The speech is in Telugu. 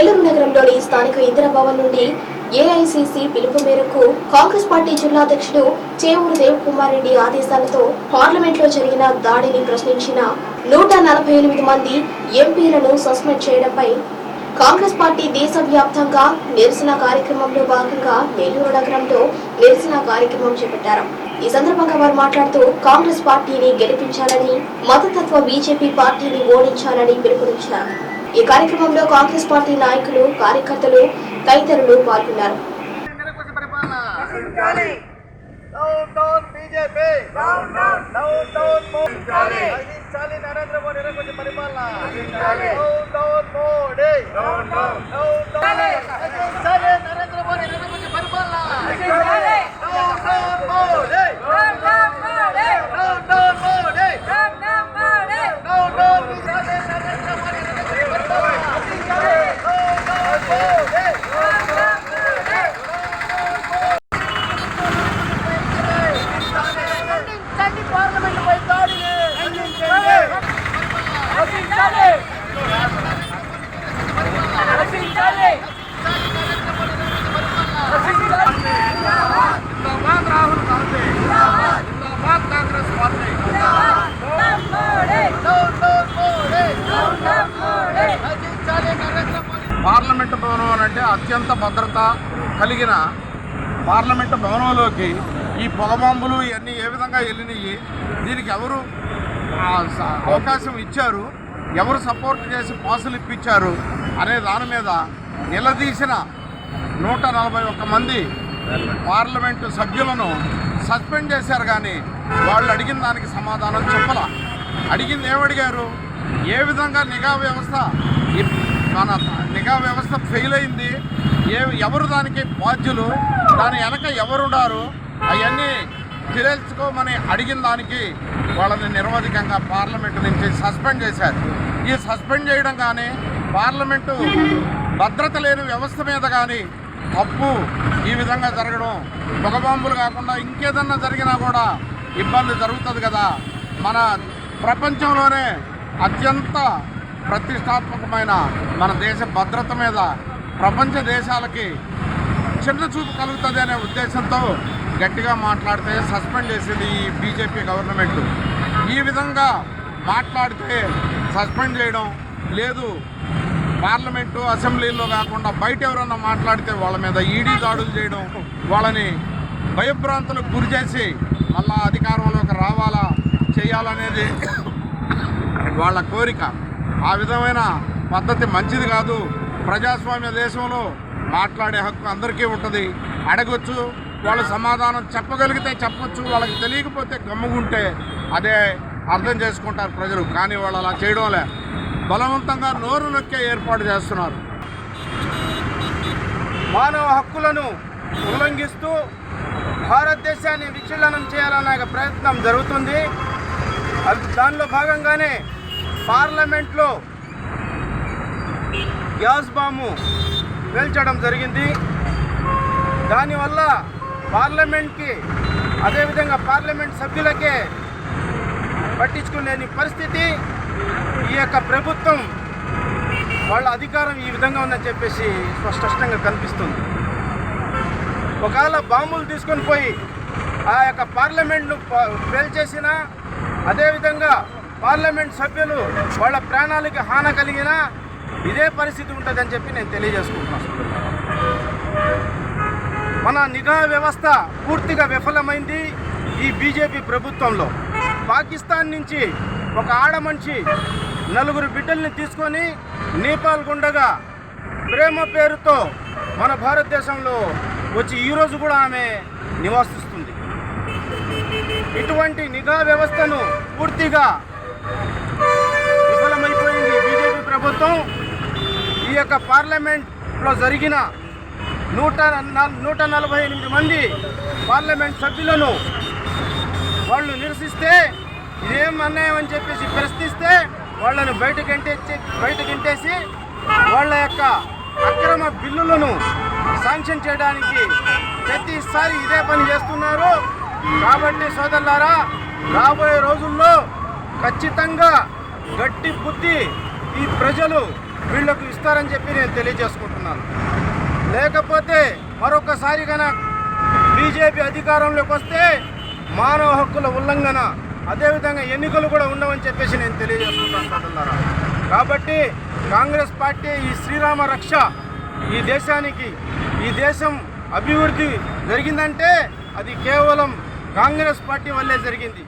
నెల్లూరు నగరంలోని స్థానిక ఇందిరాభవన్ నుండి ఏఐసిసి పిలుపు మేరకు కాంగ్రెస్ పార్టీ జిల్లా అధ్యక్షుడు చేవూరు దేవకుమార్ రెడ్డి ఆదేశాలతో పార్లమెంట్లో జరిగిన దాడిని ప్రశ్నించిన నూట నలభై ఎనిమిది మంది ఎంపీలను సస్పెండ్ చేయడంపై కాంగ్రెస్ పార్టీ దేశవ్యాప్తంగా నిరసన కార్యక్రమంలో భాగంగా నెల్లూరు నగరంలో నిరసన కార్యక్రమం చేపట్టారు. ఈ సందర్భంగా వారు మాట్లాడుతూ కాంగ్రెస్ పార్టీని గెలిపించాలని మతతత్వ బీజేపీ పార్టీని ఓడించాలని పిలుపునిచ్చారు ఈ కార్యక్రమంలో కాంగ్రెస్ పార్టీ నాయకులు కార్యకర్తలు తదితరులు పాల్గొన్నారు నిరంకుశ పరిపాలన భవనం అని అంటే అత్యంత భద్రత కలిగిన పార్లమెంటు భవనంలోకి ఈ పొగబాంబులు ఇవన్నీ ఏ విధంగా వెళ్ళినాయి దీనికి ఎవరు అవకాశం ఇచ్చారు ఎవరు సపోర్ట్ చేసి పాసులు ఇప్పించారు అనే దాని మీద నిలదీసిన నూట నలభై ఒక్క మంది పార్లమెంటు సభ్యులను సస్పెండ్ చేశారు కానీ వాళ్ళు అడిగిన దానికి సమాధానం చెప్పలా. అడిగింది ఏమడిగారు? ఏ విధంగా నిఘా వ్యవస్థ మన నిఘా వ్యవస్థ ఫెయిల్ అయింది. ఏ ఎవరు దానికి బాధ్యులు? దాని వెనక ఎవరున్నారు? అవన్నీ తెలుసుకోమని అడిగిన దానికి వాళ్ళని నిరవధికంగా పార్లమెంటు నుంచి సస్పెండ్ చేశారు. ఈ సస్పెండ్ చేయడం కానీ పార్లమెంటు భద్రత లేని వ్యవస్థ మీద కానీ తప్పు ఈ విధంగా జరగడం పొగబాంబులు కాకుండా ఇంకేదన్నా జరిగినా కూడా ఇబ్బంది జరుగుతుంది కదా. మన ప్రపంచంలోనే అత్యంత ప్రతిష్టాత్మకమైన మన దేశ భద్రత మీద ప్రపంచ దేశాలకి చిన్న చూపు కలుగుతుంది అనే ఉద్దేశంతో గట్టిగా మాట్లాడితే సస్పెండ్ చేసింది ఈ బీజేపీ గవర్నమెంట్. ఈ విధంగా మాట్లాడితే సస్పెండ్ చేయడం లేదు. పార్లమెంటు అసెంబ్లీలో కాకుండా బయట ఎవరన్నా మాట్లాడితే వాళ్ళ మీద ఈడీ దాడులు చేయడం వాళ్ళని భయభ్రాంతులకు గురి చేసి మళ్ళా అధికారంలోకి రావాలా చేయాలనేది వాళ్ళ కోరిక. ఆ విధమైన పద్ధతి మంచిది కాదు. ప్రజాస్వామ్య దేశంలో మాట్లాడే హక్కు అందరికీ ఉంటుంది. అడగొచ్చు వాళ్ళు సమాధానం చెప్పగలిగితే చెప్పొచ్చు వాళ్ళకి తెలియకపోతే గమ్ముగుంటే అదే అర్థం చేసుకుంటారు ప్రజలు. కానీ వాళ్ళు అలా చేయడంలే బలవంతంగా నోరు నొక్కే ఏర్పాటు చేస్తున్నారు. మానవ హక్కులను ఉల్లంఘిస్తూ భారతదేశాన్ని విచ్ఛిన్నం చేయాలనే ప్రయత్నం జరుగుతుంది. అది దానిలో భాగంగానే పార్లమెంట్లో గ్యాస్ బాంబు పేల్చడం జరిగింది. దానివల్ల పార్లమెంట్కి అదేవిధంగా పార్లమెంట్ సభ్యులకే పట్టించుకునేని పరిస్థితి. ఈ యొక్క ప్రభుత్వం వాళ్ళ అధికారం ఈ విధంగా ఉందని చెప్పేసి స్పష్టంగా కనిపిస్తుంది. ఒకవేళ బాంబులు తీసుకొని పోయి ఆ యొక్క పార్లమెంట్ను పేల్చేసినా పేల్చేసిన అదేవిధంగా పార్లమెంట్ సభ్యులు వాళ్ళ ప్రాణాలకి హాని కలిగినా ఇదే పరిస్థితి ఉంటుందని చెప్పి నేను తెలియజేసుకుంటున్నాను మన నిఘా వ్యవస్థ పూర్తిగా విఫలమైంది ఈ బీజేపీ ప్రభుత్వంలో. పాకిస్తాన్ నుంచి ఒక ఆడ మనిషి నలుగురు బిడ్డల్ని తీసుకొని నేపాల్ గుండగా ప్రేమ పేరుతో మన భారతదేశంలో వచ్చి ఈరోజు కూడా ఆమె నివాసిస్తుంది. ఇటువంటి నిఘా వ్యవస్థను పూర్తిగా విఫలమైపోయింది బీజేపీ ప్రభుత్వం. ఈ యొక్క పార్లమెంట్లో జరిగిన నూట నూట నలభై ఎనిమిది మంది పార్లమెంట్ సభ్యులను వాళ్ళు నిరసిస్తే ఇదేం అన్యాయం అని చెప్పేసి ప్రశ్నిస్తే వాళ్ళను బయటకు ఎంటేసి బయటకు ఎంటేసి వాళ్ళ యొక్క అక్రమ బిల్లులను శాంక్షన్ చేయడానికి ప్రతిసారి ఇదే పని చేస్తున్నారు. కాబట్టి సోదరులారా రాబోయే రోజుల్లో ఖచ్చితంగా గట్టి బుద్ధి ఈ ప్రజలు వీళ్ళకు ఇస్తారని చెప్పి నేను తెలియజేసుకుంటున్నాను లేకపోతే మరొకసారి కనుక బీజేపీ అధికారంలోకి వస్తే మానవ హక్కుల ఉల్లంఘన అదేవిధంగా ఎన్నికలు కూడా ఉండవని చెప్పేసి నేను తెలియజేసుకుంటాను సోదరులారా. కాబట్టి కాంగ్రెస్ పార్టీ ఈ శ్రీరామ రక్ష ఈ దేశానికి ఈ దేశం అభివృద్ధి జరిగిందంటే అది కేవలం కాంగ్రెస్ పార్టీ వల్లే జరిగింది